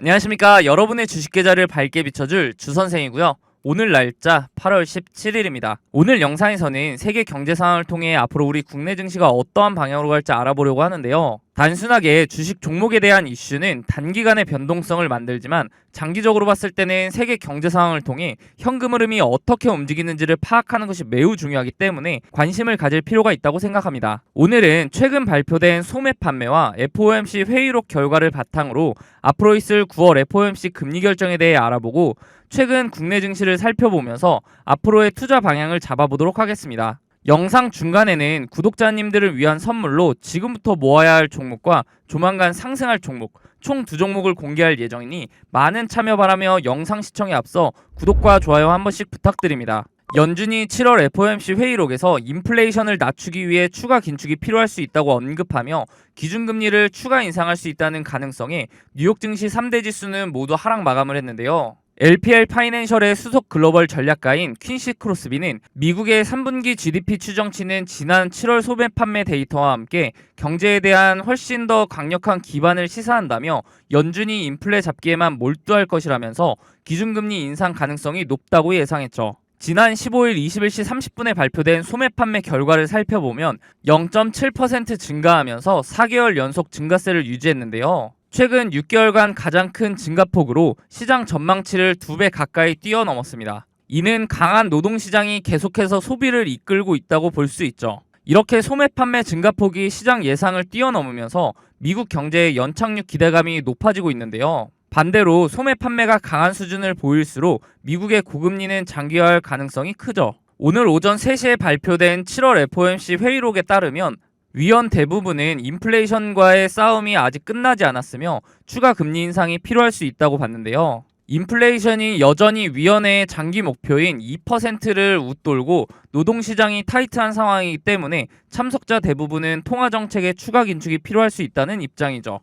안녕하십니까. 여러분의 주식 계좌를 밝게 비춰줄 주선생이고요. 오늘 날짜 8월 17일입니다. 오늘 영상에서는 세계 경제 상황을 통해 앞으로 우리 국내 증시가 어떠한 방향으로 갈지 알아보려고 하는데요. 단순하게 주식 종목에 대한 이슈는 단기간의 변동성을 만들지만 장기적으로 봤을 때는 세계 경제 상황을 통해 현금 흐름이 어떻게 움직이는지를 파악하는 것이 매우 중요하기 때문에 관심을 가질 필요가 있다고 생각합니다. 오늘은 최근 발표된 소매 판매와 FOMC 회의록 결과를 바탕으로 앞으로 있을 9월 FOMC 금리 결정에 대해 알아보고 최근 국내 증시를 살펴보면서 앞으로의 투자 방향을 잡아보도록 하겠습니다. 영상 중간에는 구독자님들을 위한 선물로 지금부터 모아야 할 종목과 조만간 상승할 종목 총 두 종목을 공개할 예정이니 많은 참여 바라며 영상 시청에 앞서 구독과 좋아요 한 번씩 부탁드립니다. 연준이 7월 FOMC 회의록에서 인플레이션을 낮추기 위해 추가 긴축이 필요할 수 있다고 언급하며 기준금리를 추가 인상할 수 있다는 가능성에 뉴욕 증시 3대 지수는 모두 하락 마감을 했는데요. LPL 파이낸셜의 수석 글로벌 전략가인 퀸시 크로스비는 미국의 3분기 GDP 추정치는 지난 7월 소매 판매 데이터와 함께 경제에 대한 훨씬 더 강력한 기반을 시사한다며 연준이 인플레 잡기에만 몰두할 것이라면서 기준금리 인상 가능성이 높다고 예상했죠. 지난 15일 21시 30분에 발표된 소매 판매 결과를 살펴보면 0.7% 증가하면서 4개월 연속 증가세를 유지했는데요. 최근 6개월간 가장 큰 증가폭으로 시장 전망치를 2배 가까이 뛰어넘었습니다. 이는 강한 노동시장이 계속해서 소비를 이끌고 있다고 볼 수 있죠. 이렇게 소매 판매 증가폭이 시장 예상을 뛰어넘으면서 미국 경제의 연착륙 기대감이 높아지고 있는데요. 반대로 소매 판매가 강한 수준을 보일수록 미국의 고금리는 장기화할 가능성이 크죠. 오늘 오전 3시에 발표된 7월 FOMC 회의록에 따르면 위원 대부분은 인플레이션과의 싸움이 아직 끝나지 않았으며 추가 금리 인상이 필요할 수 있다고 봤는데요. 인플레이션이 여전히 위원회의 장기 목표인 2%를 웃돌고 노동시장이 타이트한 상황이기 때문에 참석자 대부분은 통화정책의 추가 긴축이 필요할 수 있다는 입장이죠.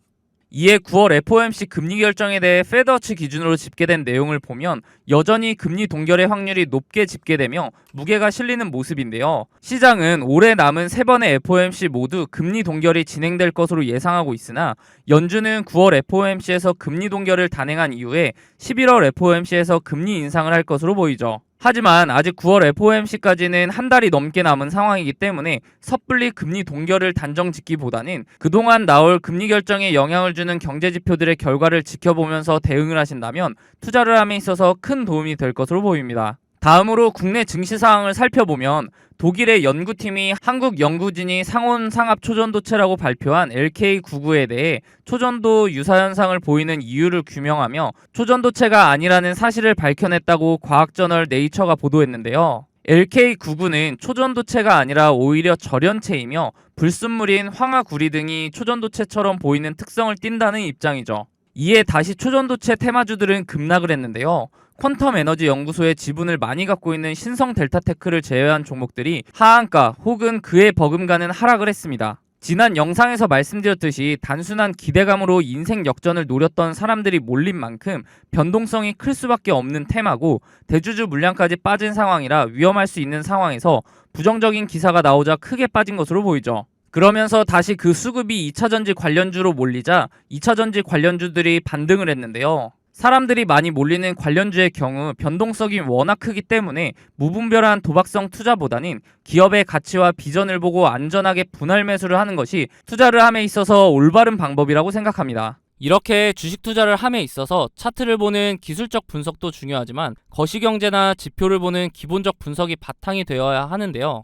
이에 9월 FOMC 금리 결정에 대해 페더치 기준으로 집계된 내용을 보면 여전히 금리 동결의 확률이 높게 집계되며 무게가 실리는 모습인데요. 시장은 올해 남은 세 번의 FOMC 모두 금리 동결이 진행될 것으로 예상하고 있으나 연준은 9월 FOMC에서 금리 동결을 단행한 이후에 11월 FOMC에서 금리 인상을 할 것으로 보이죠. 하지만 아직 9월 FOMC까지는 한 달이 넘게 남은 상황이기 때문에 섣불리 금리 동결을 단정 짓기보다는 그동안 나올 금리 결정에 영향을 주는 경제 지표들의 결과를 지켜보면서 대응을 하신다면 투자를 함에 있어서 큰 도움이 될 것으로 보입니다. 다음으로 국내 증시 상황을 살펴보면 독일의 연구팀이 한국 연구진이 상온 상압 초전도체라고 발표한 LK99에 대해 초전도 유사 현상을 보이는 이유를 규명하며 초전도체가 아니라는 사실을 밝혀냈다고 과학저널 네이처가 보도했는데요. LK99는 초전도체가 아니라 오히려 절연체이며 불순물인 황화구리 등이 초전도체처럼 보이는 특성을 띈다는 입장이죠. 이에 다시 초전도체 테마주들은 급락을 했는데요. 퀀텀 에너지 연구소의 지분을 많이 갖고 있는 신성 델타테크를 제외한 종목들이 하한가 혹은 그에 버금가는 하락을 했습니다. 지난 영상에서 말씀드렸듯이 단순한 기대감으로 인생 역전을 노렸던 사람들이 몰린 만큼 변동성이 클 수밖에 없는 테마고 대주주 물량까지 빠진 상황이라 위험할 수 있는 상황에서 부정적인 기사가 나오자 크게 빠진 것으로 보이죠. 그러면서 다시 그 수급이 2차전지 관련주로 몰리자 2차전지 관련주들이 반등을 했는데요. 사람들이 많이 몰리는 관련주의 경우 변동성이 워낙 크기 때문에 무분별한 도박성 투자보다는 기업의 가치와 비전을 보고 안전하게 분할 매수를 하는 것이 투자를 함에 있어서 올바른 방법이라고 생각합니다. 이렇게 주식 투자를 함에 있어서 차트를 보는 기술적 분석도 중요하지만 거시경제나 지표를 보는 기본적 분석이 바탕이 되어야 하는데요.